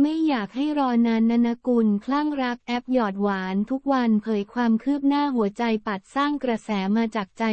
ไม่อยากให้รอนานนนกุลคลั่งรักแอปหยอดหวานทุกวันเผยความคืบหน้าหัวใจปัดสร้างกระแสมาจากใจ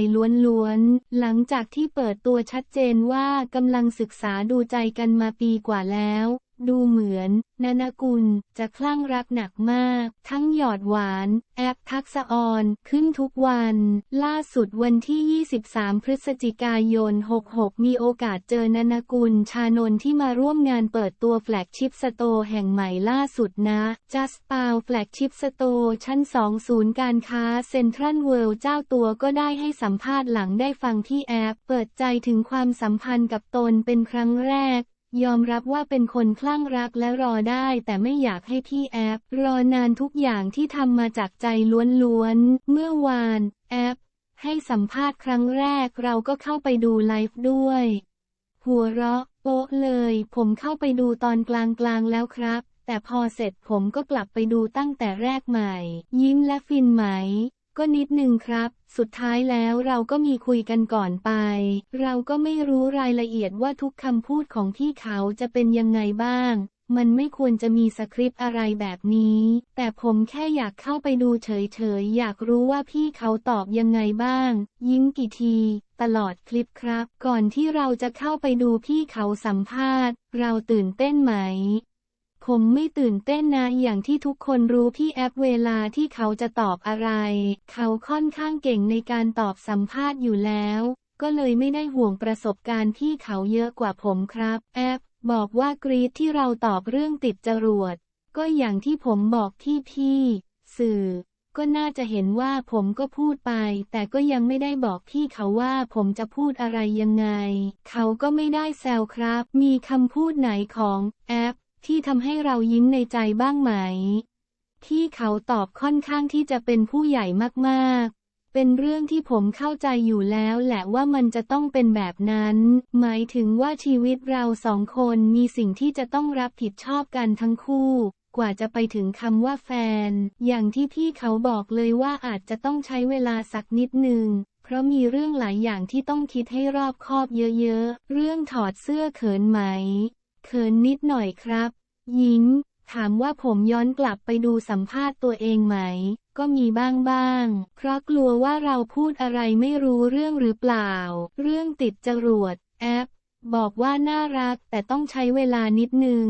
ล้วนๆ หลังจากที่เปิดตัวชัดเจนว่ากำลังศึกษาดูใจกันมาปีกว่าแล้ว ดูเหมือนนนกุลจะคลั่งรักหนักมาก ทั้งหยอดหวาน แอปทักษะออน ขึ้นทุกวัน ล่าสุดวันที่ 23 พฤศจิกายน 66 มีโอกาสเจอนนกุลชานนที่มาร่วมงานเปิดตัวแฟลกชิพสโตแห่งใหม่ล่าสุดนะ Just p o w แฟลกชิพสโตชั้น 2 ศูนย์การค้าเซ็นทรัลเวิลด์เจ้าตัวก็ได้ให้สัมภาษณ์หลังได้ฟังที่แอป เปิดใจถึงความสัมพันธ์กับตนเป็นครั้งแรก ยอมรับว่าเป็นคนคลั่งรักและรอได้แต่ไม่อยากให้พี่แอป รอนานทุกอย่างที่ทำมาจากใจล้วนๆ เมื่อวานแอป ให้สัมภาษณ์ครั้งแรกเราก็เข้าไปดูไลฟ์ด้วย หัวเราะโป๊ะเลย ผมเข้าไปดูตอนกลางๆแล้วครับ แต่พอเสร็จผมก็กลับไปดูตั้งแต่แรกใหม่ ยิ้มและฟินไหม ก็นิดนึงครับ สุดท้ายแล้วเราก็มีคุยกันก่อนไป เราก็ไม่รู้รายละเอียดว่าทุกคำพูดของพี่เขาจะเป็นยังไงบ้าง มันไม่ควรจะมีสคริปต์อะไรแบบนี้ แต่ผมแค่อยากเข้าไปดูเฉยๆ อยากรู้ว่าพี่เขาตอบยังไงบ้าง ยิ้มกี่ที ตลอดคลิปครับ ก่อนที่เราจะเข้าไปดูพี่เขาสัมภาษณ์ เราตื่นเต้นไหม ผมไม่ตื่นเต้นนะอย่างที่ทุกคนรู้พี่แอปเวลาที่เขาจะตอบอะไร เขาค่อนข้างเก่งในการตอบสัมภาษณ์อยู่แล้ว ก็เลยไม่ได้ห่วงประสบการณ์พี่เขาเยอะกว่าผมครับ แอปบอกว่ากรีดที่เราตอบเรื่องติดจรวด ก็อย่างที่ผมบอกที่พี่ สื่อ ก็น่าจะเห็นว่าผมก็พูดไป แต่ก็ยังไม่ได้บอกพี่เขาว่าผมจะพูดอะไรยังไง เขาก็ไม่ได้แซวครับ มีคำพูดไหนของแอป ที่ทำให้เรายิ้มในใจบ้างไหม ที่เขาตอบค่อนข้างที่จะเป็นผู้ใหญ่มากๆ เป็นเรื่องที่ผมเข้าใจอยู่แล้วแหละว่ามันจะต้องเป็นแบบนั้น หมายถึงว่าชีวิตเราสองคนมีสิ่งที่จะต้องรับผิดชอบกันทั้งคู่ กว่าจะไปถึงคำว่าแฟน อย่างที่พี่เขาบอกเลยว่าอาจจะต้องใช้เวลาสักนิดหนึ่งเพราะมีเรื่องหลายอย่างที่ต้องคิดให้รอบคอบเยอะๆ เรื่องถอดเสื้อเขินไหม เขินนิดหน่อยครับ ยิ้มถามว่าผมย้อนกลับไปดูสัมภาษณ์ตัวเองไหม ก็มีบ้างบ้าง เพราะกลัวว่าเราพูดอะไรไม่รู้เรื่องหรือเปล่า เรื่องติดจรวด แอป บอกว่าน่ารักแต่ต้องใช้เวลานิดนึง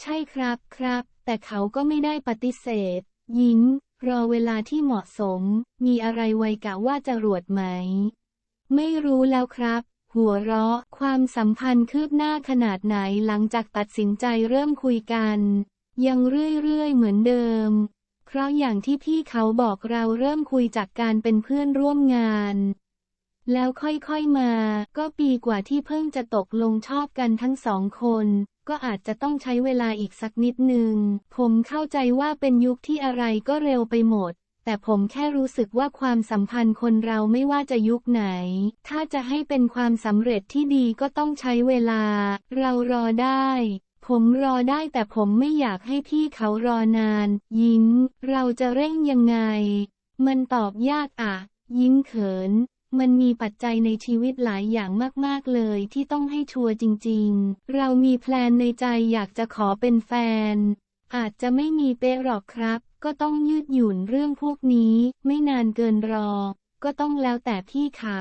ใช่ครับครับ แต่เขาก็ไม่ได้ปฏิเสธยิ้มรอเวลาที่เหมาะสม มีอะไรไวกะว่าจรวดไหม ไม่รู้แล้วครับ หัวเราะ ความสัมพันธ์คืบหน้าขนาดไหนหลังจากตัดสินใจเริ่มคุยกัน ยังเรื่อยๆเหมือนเดิม เพราะอย่างที่พี่เขาบอกเราเริ่มคุยจากการเป็นเพื่อนร่วมงาน แล้วค่อยๆมา ก็ปีกว่าที่เพิ่งจะตกลงชอบกันทั้งสองคนก็อาจจะต้องใช้เวลาอีกสักนิดหนึ่งผมเข้าใจว่าเป็นยุคที่อะไรก็เร็วไปหมด แต่ผมแค่รู้สึกว่าความสัมพันธ์คนเราไม่ว่าจะยุคไหน ถ้าจะให้เป็นความสำเร็จที่ดีก็ต้องใช้เวลา เรารอได้ ผมรอได้แต่ผมไม่อยากให้พี่เขารอนาน ยิ้ม เราจะเร่งยังไง มันตอบยากอะ ยิ้มเขิน มันมีปัจจัยในชีวิตหลายอย่างมากๆเลยที่ต้องให้ชัวร์จริง ๆ เรามีแพลนในใจอยากจะขอเป็นแฟน อาจจะไม่มีเป๊ะหรอกครับ ก็ต้องยืดหยุ่นเรื่องพวกนี้ ไม่นานเกินรอ ก็ต้องแล้วแต่พี่เขา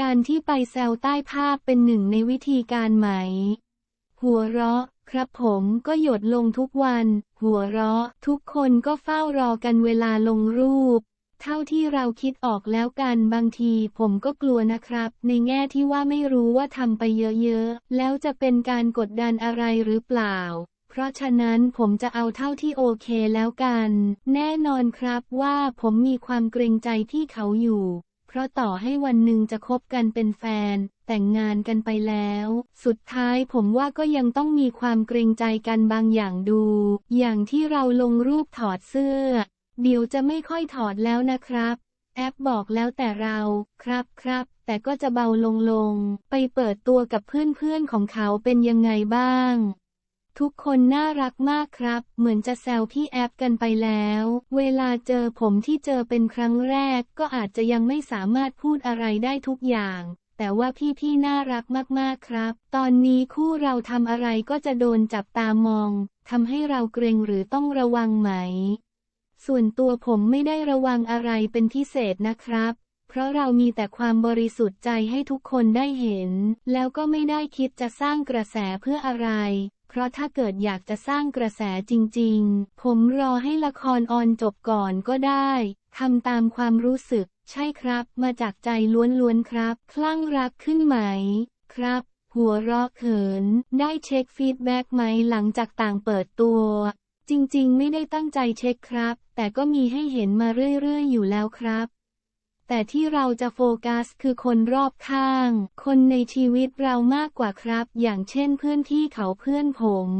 การที่ไปแซวใต้ภาพเป็นหนึ่งในวิธีการไหม หัวเราะ ครับผมก็หยดลงทุกวัน หัวเราะ ทุกคนก็เฝ้ารอกันเวลาลงรูป เท่าที่เราคิดออกแล้วกันบางทีผมก็กลัวนะครับ ในแง่ที่ว่าไม่รู้ว่าทำไปเยอะๆ แล้วจะเป็นการกดดันอะไรหรือเปล่า ราะฉะนั้นผมจะเอาเท่าที่โอเคแล้วกัน แน่นอนครับว่าผมมีความเกรงใจพี่เขาอยู่ เพราะต่อให้วันหนึ่งจะคบกันเป็นแฟน แต่งงานกันไปแล้ว สุดท้ายผมว่าก็ยังต้องมีความเกรงใจกันบางอย่างดู อย่างที่เราลงรูปถอดเสื้อ เดี๋ยวจะไม่ค่อยถอดแล้วนะครับแอปบอกแล้วแต่เราครับครับ แต่ก็จะเบาลงลง ไปเปิดตัวกับเพื่อนๆของเขาเป็นยังไงบ้าง ทุกคนน่ารักมากครับ เหมือนจะแซวพี่แอปกันไปแล้ว เวลาเจอผมที่เจอเป็นครั้งแรก ก็อาจจะยังไม่สามารถพูดอะไรได้ทุกอย่าง แต่ว่าพี่ๆน่ารักมากๆครับ ตอนนี้คู่เราทำอะไรก็จะโดนจับตามองทำให้เราเกรงหรือต้องระวังไหม ส่วนตัวผมไม่ได้ระวังอะไรเป็นพิเศษนะครับเพราะเรามีแต่ความบริสุทธิ์ใจให้ทุกคนได้เห็น แล้วก็ไม่ได้คิดจะสร้างกระแสเพื่ออะไร เพราะถ้าเกิดอยากจะสร้างกระแสจริงๆ ผมรอให้ละครออนจบก่อนก็ได้ทำตามความรู้สึก ใช่ครับ มาจากใจล้วนๆครับ คลั่งรักขึ้นไหม ครับ หัวเราะเขิน ได้เช็คฟีดแบ็กไหมหลังจากต่างเปิดตัว จริงๆ ไม่ได้ตั้งใจเช็คครับ แต่ก็มีให้เห็นมาเรื่อยๆ อยู่แล้วครับ แต่ที่เราจะโฟกัสคือคนรอบข้าง คนในชีวิตเรามากกว่าครับ อย่างเช่นเพื่อนที่เขาเพื่อนผม